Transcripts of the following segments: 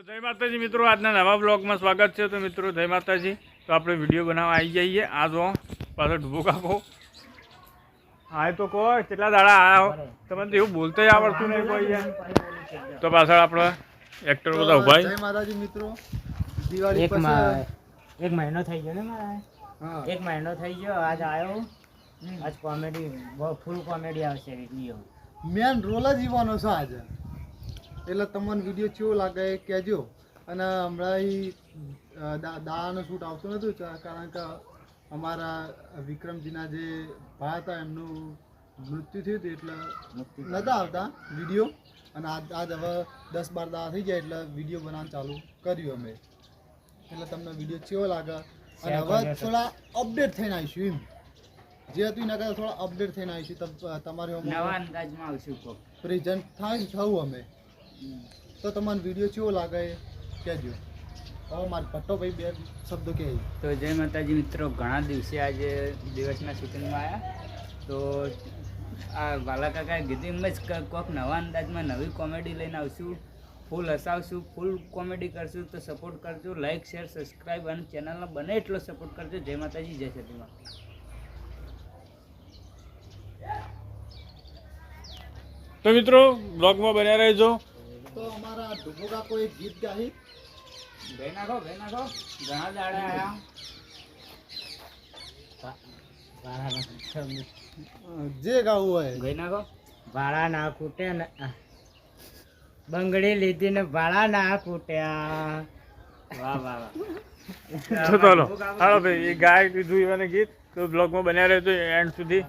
તો જય માતાજી મિત્રો આજના નવા બ્લોગમાં સ્વાગત છે. તો મિત્રો જય માતાજી. તો આપણે વીડિયો બનાવવા આવી જઈએ. આ જો પાછો ઢુબો કાપો હા તો કહો કેટલા દાડા આવ્યા તમને તો એવું બોલતોય આવડતું નહીં કોઈ તો પાછળ આપણે એક્ટર બધા ઊભા જય માતાજી મિત્રો. દિવાળી એક એક મહિનો થઈ ગયો ને મારા. એક મહિનો થઈ ગયો આજ આવ્યો આજ કોમેડી ફૂલ કોમેડી આવશે વીડિયો મેન રોલ જ જીવાનો છે આજે. એટલે તમને વીડિયો કેવો લાગે એ કહેજો. અને હમણાં દાડાનું શૂટ આવતું નથી કારણ કે અમારા વિક્રમજીના જે ભાઈ હતા એમનું મૃત્યુ થયું હતું એટલે નતા આવતા વીડિયો અને આજ આજ હવે દસ બાર દાડા થઈ જાય એટલે વીડિયો બનાવવાનું ચાલુ કર્યું અમે. એટલે તમને વીડિયો કેવો લાગે? અને હવે થોડા અપડેટ થઈને આવીશું એમ. જે હતું એના કરતાં થોડા અપડેટ થઈને આવીશું. તમારે તમારી નવા અંદાજમાં આવશું પ્રેઝન્ટ થાય થવું અમે. તો તમને વીડિયો કેવો લાગે? કહેજો. હવે મારા ભટ્ટો ભાઈ બે શબ્દો કહે. તો જય માતાજી મિત્રો ઘણા દિવસે આજે દિવસના શૂટિંગમાં આવ્યા તો આ વાલા કાકાએ કીધું એમ જ કોઈક નવા અંદાજમાં નવી કોમેડી લઈને આવશું. ફૂલ હસાવશું ફૂલ કોમેડી કરશું તો સપોર્ટ કરજો. લાઈક શેર સબસ્ક્રાઈબ અને ચેનલને બને એટલો સપોર્ટ કરજો. જય માતાજી જય સતીમાં તો મિત્રો બ્લોગમાં બન્યા રહેજો. તો અમારા ઢુબો કોઈ ગીત ગાહી બે નાખો બે નાખો ઘણા દાડા આયા. જે ગાવું હોય. ગઈ નાખો ભાડા ના કૂટે ને બંગડી લીધી ને ભાડા ના કૂટ્યા વાહ વાહ વાહ. તો ચાલો. હાલો ભાઈ એ ગાય કીધું એવાને ગીત. તો બ્લોગમાં બન્યા રહેજો એન્ડ સુધી.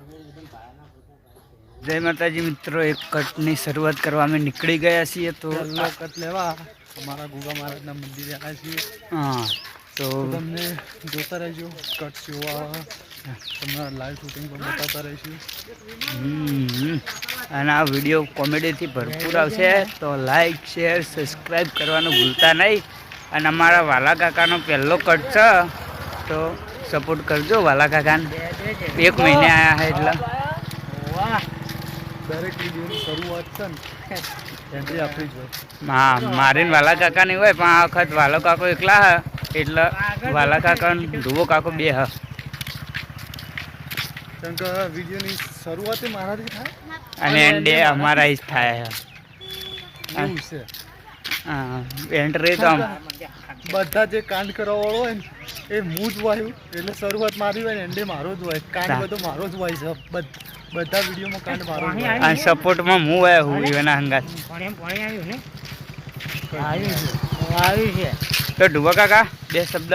જય માતાજી મિત્રો એક કટની શરૂઆત કરવા અમે નીકળી ગયા છીએ તો કટ લેવા. અમારા ગુગા મહારાજના મંદિરે આવ્યા છીએ. હા તો તમને જોતા રહેજો કટ જોવા. તમને લાઈવ શૂટિંગ પણ બતાવતા રહીશું. અને આ વીડિયો કોમેડીથી ભરપૂર આવશે તો લાઈક શેર સબસ્ક્રાઈબ કરવાનું ભૂલતા નહીં. અને અમારા વાલા કાકાનો પહેલો કટ છે તો સપોર્ટ કરજો વાલા કાકાને. એક મહિને આવ્યા છે એટલે. દરેક વિડીયોની શરૂઆત છે ને એન્ટ્રી આપવી જ હોય. હા મારી ને વાલા કાકાની હોય પણ આ વખત વાલો કાકો એકલા હ એટલે વાલા કાકા ધુવો કાકો બે હ. કેમ કે વિડીયોની શરૂઆત મારાથી થાય? અને એન્ડે અમારા જ થાય છે. હા એન્ટ્રી તો આમ. બધા જે કાંડ કરવા વાળો હોય ને એ હું જ વાયું. એટલે શરૂઆત મારી હોય ને એન્ડે મારો જ હોય કાંડ બધો મારો જ હોય છે. બધા વિડીયોમાં કાંડ મારો જ હોય આ સપોર્ટમાં હું હોય હું એના હંગાત. તો ડુબા કાકા બે શબ્દ.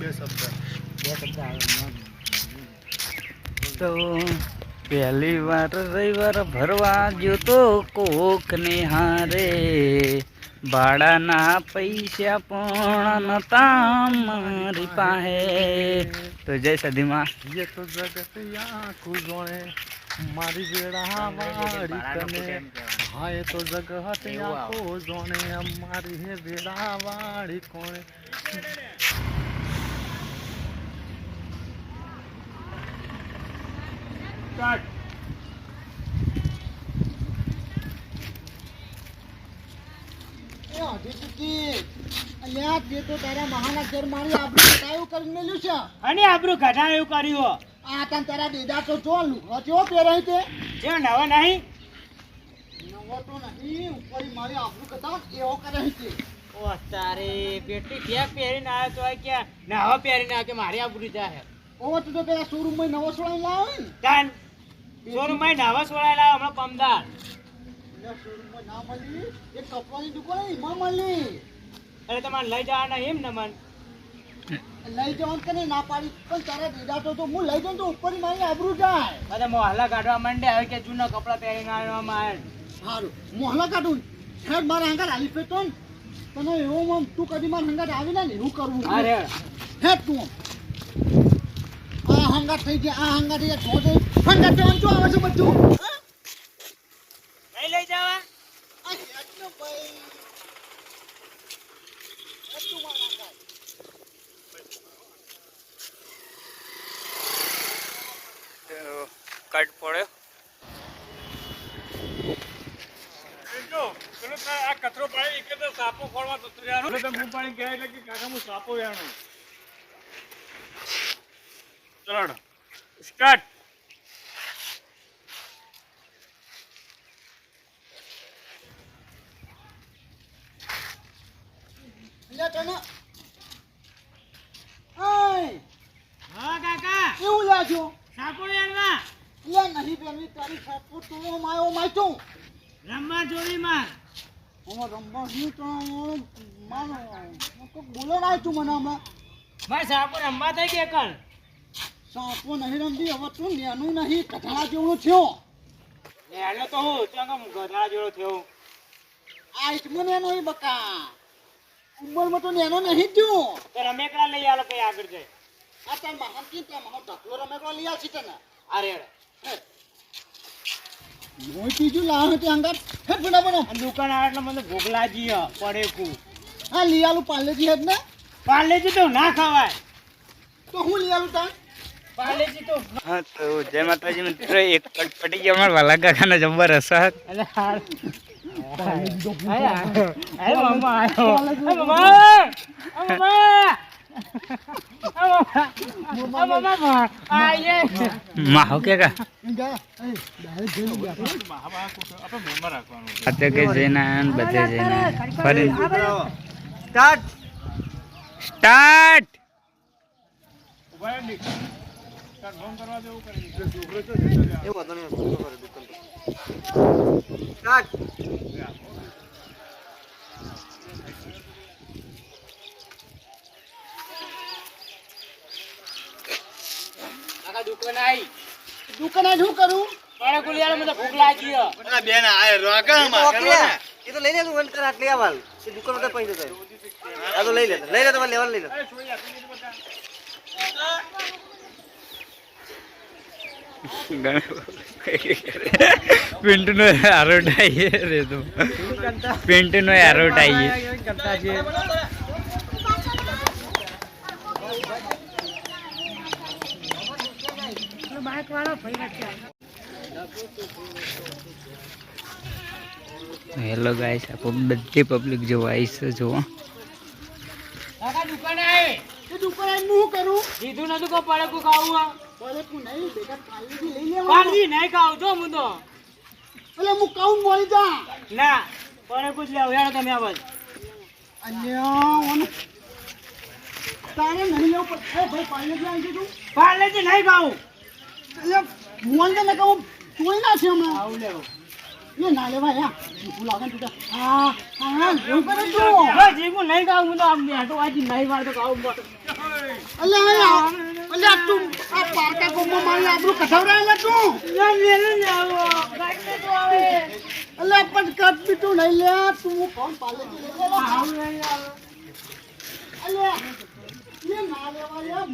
બે શબ્દ. તો પહેલી વાર રવિવાર ભરવા ગયો તો કોકને હારે. ભાડાના પૈસા પણ નતા મારી પાસે. તો જય સદીમાં જે તો જગત આખું જોણે. મારી વેળા વાળી કને હા એ તો જગત આખું જોણે. મારી વેળા વાળી કોણે. નવા પહેરીને આવ્યો કે મારી આબરૂ જાય ઓ તો પેલા શોરૂમમાં નવો સોળાઈ લાવે ને. શોરૂમમાં નવા સોળાયેલા હમણાં પમદાર. અરે તમારે લઈ જવાના એમ ને મન. લઈ જવાનું તને ના પાડી પણ તારા દીધા તો હું લઈ જાઉં તો ઉપર મારી આબરૂ જાય બધા મોહલ્લા કાઢવા માંડે હવે કે જૂના કપડાં પહેરીને આવવામાં આવે સારું. મોહલા કાઢું. હેડ મારા આલી ફેતો ને. તને એવો તું કદી મારા હંગાત આવી ને એવું કરવું અરે. હેડ તું હંગાટ થઈ ગયા. આ હંગાટ થઈ ગયા છો થઈ હંગાટ જવાનું શું આવે છે બધું? નહીં લઈ જવા. કટ પડ્યો આ કચરો પાણી કે સાપો ફોડવા તો હું પાણી ગયા એટલે કે હું સાપો વેણું ચલો સ્ટાર્ટ. હા કાકા. કેવું લાગ્યો? સાપો વેણવા લે નહીં પેલી તારી સાપો તો માયો માયતું રમવા જોડી માર હું રમવા તો માનો. બોલો ના તું મને હમણાં. ભાઈ સાપો રમવા થઈ ગયા કણ સાપો નહીં રમતી હવે તું નેનું નહીં કઠાળા જેવડો થયો. નેનો તો હું ચંગમ ગધા જેવડો થયો. આઈટમાં નેનો ઈ બકા. ઉંમરમાં તો નેનો નહીં થયો. તો રમેકડા લઈ આલો કઈ આગળ જાય આ તાર મહાંતી ત્યાં મહા ઢકલો રમેકો લઈ આવશે તને? અરે મોય બીજું લાવે તે અંગાત. હે બના બના આ દુકાન આવે એટલે મને ભૂખ લાગી પડે કુ. હા લઈ આલું જી હેડ ને પાલેજી તો ના ખાવાય. તો હું લઈ આલું તાર? પાર્લેજી તો હા તો જય માતાજી મિત્રો એક પટી ગયો અમારા વાલા કાકાનો જબ્બર હસત માહો કે કા જા એ ડાયરેક્ટ જઈ ગયા આપણે મોનમાં રાખવાનું ખાતે કે જઈને આયા ને બધે જઈને ફરી. સ્ટાર્ટ. સ્ટાર્ટ. દુકાન શું કરું એ તો લઈ લે તું વન કર આટલી આવાલ દુકાન વગર પૈસા થાય આ તો લઈ લે લઈ લે તમારે લેવાનું લઈ લે પિન્ટુ નો આરોટ આવીએ રે તો. પિન્ટનો છે હેલો ગાઈસ આપો બધી પબ્લિક જો આવીશ છે જો કાકા દુકાન દુકાને હું કરું? કીધું નતું કે પડે કુ ખાવું તું પાણી નહીં ખાવ જો હું તો એટલે હું કહું બોલી જા. ના પડે કુ લેવું હેડો તમે તારે નહીં લેવું ભાઈ આવી તું. પાર્લેજી નહીં ખાવું. એટલે મોન ને કહું ના છે હમણાં. આવું લેવું એ ના લેવાય યા. ભૂખું લાગે તું હા હા એવું કરે તું. જીગું નહીં ખાવું હું તો આમ બેઠો આજે નહીં વાર તો ખાવું અલ્યા. અલ્યા તું આ પારકા ગોમમાં મારી આબરૂ કઠવડાયેલા તું? ના મેલું જ આવો. ગાડી તો આવે. અલ્યા પણ કટ બીટું નહીં લે તું લઈ લેવા આવું નહીં આવે. અલ્યા એ ના લેવા યાર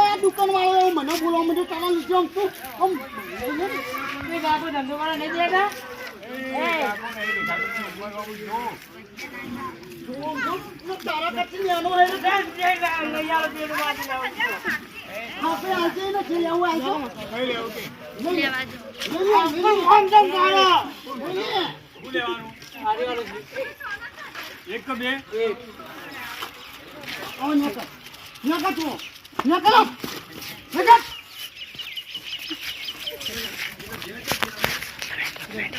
આ દુકાન વાળો મને બોલવા માંડ્યો તારા લીધે તું આમ લઈ ને. એ ધંધો વાળા નહીં દેતા? એક બે? નકર નકર નકર ન્યા કર તું. ન્યા કરો. ન્યા કર. યા, જો તારા પર આમ. નહીં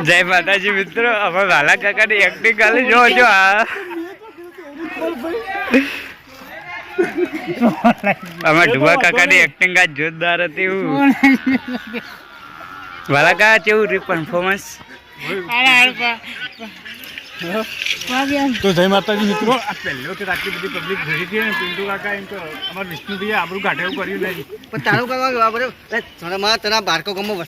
જય માતાજી મિત્રો અમે વાલા કાકાની એક્ટિંગ કાલે જો જો આ અમે ઢુવા કાકાની એક્ટિંગ આ જોરદાર હતી એવું વાલા કાકા, કેવું રહ્યું પરફોર્મન્સ તો જય માતાજી મિત્રો. આ પહેલો કે આટલી બધી પબ્લિક ભરી હતી ને પિન્ટુ કાકા એમ તો અમારા વિષ્ણુભાઈએ આબરું કાઢે એવું કર્યું નહીં. પણ તારું કરવા બરાબર તને બારકો ગમો